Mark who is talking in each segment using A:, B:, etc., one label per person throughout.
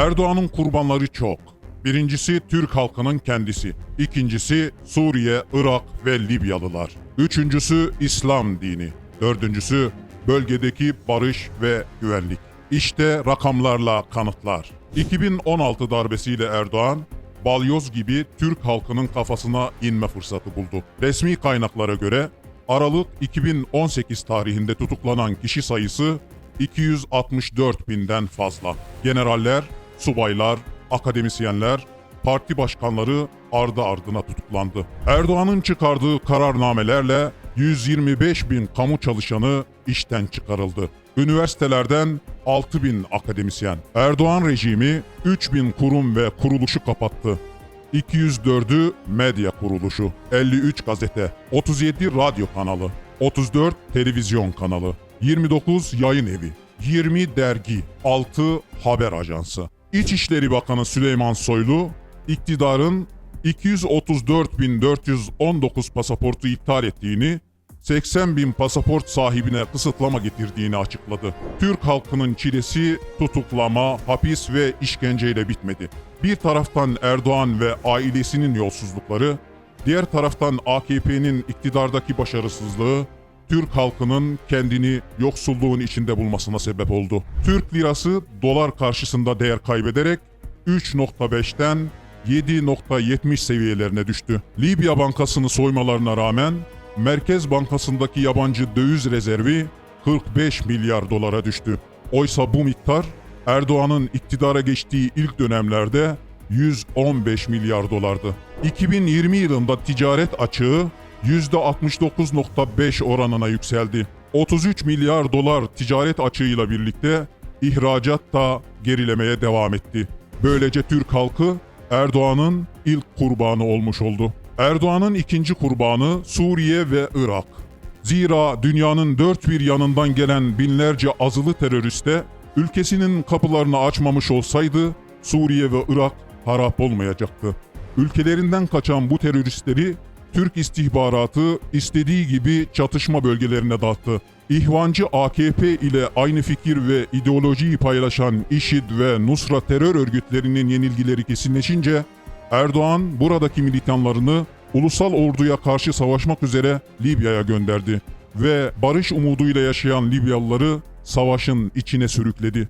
A: Erdoğan'ın kurbanları çok. Birincisi Türk halkının kendisi. İkincisi Suriye, Irak ve Libyalılar. Üçüncüsü İslam dini. Dördüncüsü bölgedeki barış ve güvenlik. İşte rakamlarla kanıtlar. 2016 darbesiyle Erdoğan, balyoz gibi Türk halkının kafasına inme fırsatı buldu. Resmi kaynaklara göre Aralık 2018 tarihinde tutuklanan kişi sayısı 264 binden fazla. Generaller, subaylar, akademisyenler, parti başkanları ardı ardına tutuklandı. Erdoğan'ın çıkardığı kararnamelerle 125 bin kamu çalışanı işten çıkarıldı. Üniversitelerden 6 bin akademisyen. Erdoğan rejimi 3 bin kurum ve kuruluşu kapattı. 204'ü medya kuruluşu, 53 gazete, 37 radyo kanalı, 34 televizyon kanalı, 29 yayın evi, 20 dergi, 6 haber ajansı. İçişleri Bakanı Süleyman Soylu, iktidarın 234.419 pasaportu iptal ettiğini, 80 bin pasaport sahibine kısıtlama getirdiğini açıkladı. Türk halkının çilesi tutuklama, hapis ve işkenceyle bitmedi. Bir taraftan Erdoğan ve ailesinin yolsuzlukları, diğer taraftan AKP'nin iktidardaki başarısızlığı, Türk halkının kendini yoksulluğun içinde bulmasına sebep oldu. Türk lirası dolar karşısında değer kaybederek 3.5'ten 7.70 seviyelerine düştü. Libya Bankası'nı soymalarına rağmen Merkez Bankası'ndaki yabancı döviz rezervi 45 milyar dolara düştü. Oysa bu miktar Erdoğan'ın iktidara geçtiği ilk dönemlerde 115 milyar dolardı. 2020 yılında ticaret açığı %69.5 oranına yükseldi. 33 milyar dolar ticaret açığıyla birlikte ihracat da gerilemeye devam etti. Böylece Türk halkı Erdoğan'ın ilk kurbanı olmuş oldu. Erdoğan'ın ikinci kurbanı Suriye ve Irak. Zira dünyanın dört bir yanından gelen binlerce azılı teröriste ülkesinin kapılarını açmamış olsaydı Suriye ve Irak harap olmayacaktı. Ülkelerinden kaçan bu teröristleri Türk istihbaratı istediği gibi çatışma bölgelerine dağıttı. İhvancı AKP ile aynı fikir ve ideolojiyi paylaşan IŞİD ve Nusra terör örgütlerinin yenilgileri kesinleşince Erdoğan buradaki militanlarını ulusal orduya karşı savaşmak üzere Libya'ya gönderdi ve barış umuduyla yaşayan Libyalıları savaşın içine sürükledi.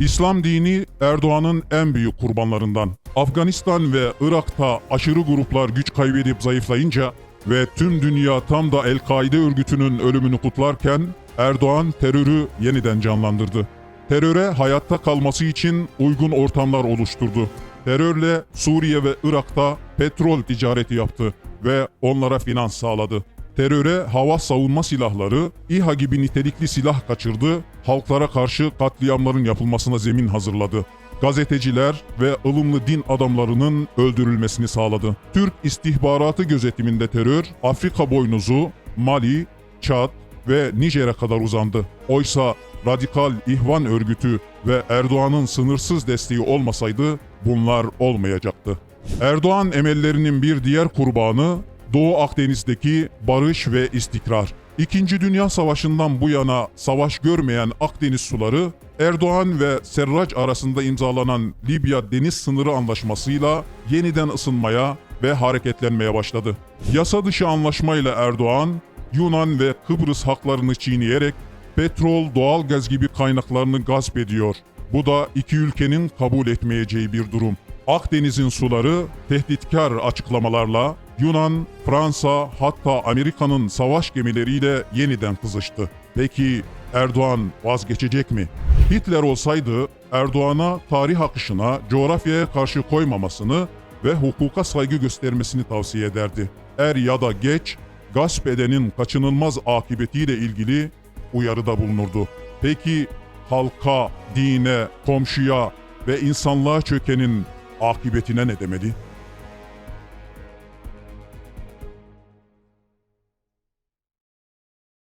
A: İslam dini Erdoğan'ın en büyük kurbanlarından. Afganistan ve Irak'ta aşırı gruplar güç kaybedip zayıflayınca ve tüm dünya tam da El-Kaide örgütünün ölümünü kutlarken Erdoğan terörü yeniden canlandırdı. Teröre hayatta kalması için uygun ortamlar oluşturdu. Terörle Suriye ve Irak'ta petrol ticareti yaptı ve onlara finans sağladı. Teröre hava savunma silahları, İHA gibi nitelikli silah kaçırdı, halklara karşı katliamların yapılmasına zemin hazırladı. Gazeteciler ve ılımlı din adamlarının öldürülmesini sağladı. Türk istihbaratı gözetiminde terör, Afrika boynuzu, Mali, Çad ve Nijer'e kadar uzandı. Oysa radikal İhvan örgütü ve Erdoğan'ın sınırsız desteği olmasaydı bunlar olmayacaktı. Erdoğan emellerinin bir diğer kurbanı Doğu Akdeniz'deki barış ve istikrar. İkinci Dünya Savaşı'ndan bu yana savaş görmeyen Akdeniz suları Erdoğan ve Serraç arasında imzalanan Libya deniz sınırı anlaşmasıyla yeniden ısınmaya ve hareketlenmeye başladı. Yasa dışı anlaşmayla Erdoğan, Yunan ve Kıbrıs haklarını çiğneyerek petrol, doğalgaz gibi kaynaklarını gasp ediyor. Bu da iki ülkenin kabul etmeyeceği bir durum. Akdeniz'in suları tehditkar açıklamalarla Yunan, Fransa hatta Amerika'nın savaş gemileriyle yeniden kızıştı. Peki Erdoğan vazgeçecek mi? Hitler olsaydı Erdoğan'a tarih akışına, coğrafyaya karşı koymamasını ve hukuka saygı göstermesini tavsiye ederdi. Er ya da geç gasp edenin kaçınılmaz akıbetiyle ilgili uyarıda bulunurdu. Peki halka, dine, komşuya ve insanlığa çökenin akıbetine ne demeli?